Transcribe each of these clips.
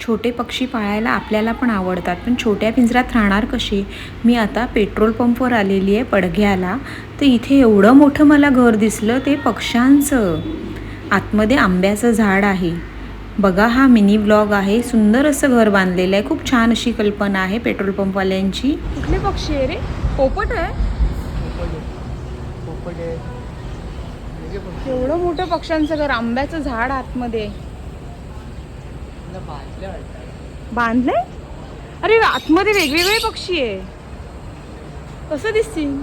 छोटे पक्षी पाळायला आपल्याला पण आवडतात. पण छोट्या पिंजऱ्यात राहणार कसे मी आता पेट्रोल पंपवर आलेली आहे पडघ्याला. तर इथे एवढं मोठं मला घर दिसलं ते पक्ष्यांचं. आतमध्ये आंब्याचं झाड आहे. बघा हा मिनी ब्लॉग आहे. सुंदर असं घर बांधलेलं आहे. खूप छान अशी कल्पना आहे पेट्रोल पंपवाल्यांची. कुठले पक्षी आहे रे? पोपट आहे. एवढं मोठं पक्ष्यांचं घर आंब्याचं झाड आतमध्ये. बांधलंय? अरे आतमध्ये वेगवेगळे पक्षी आहे. कसं दिसतील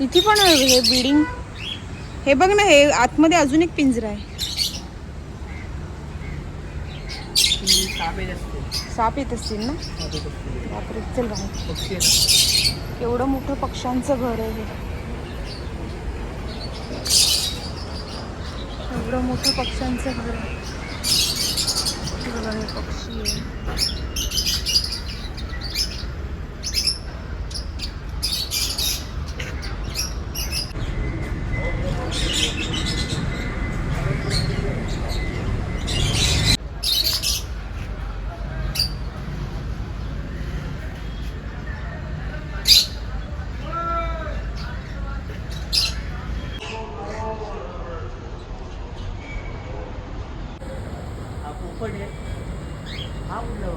इथे पण हे बिल्डिंग हे बघ ना हे आतमध्ये अजून एक पिंजरा आहे. साप येत असतील. ना? बापरे चल बाहेर. एवढं मोठं पक्ष्यांचं घर आहे एवढं मोठं पक्ष्यांचं घर आहे. पक्षी आहे. पडले. हा उडला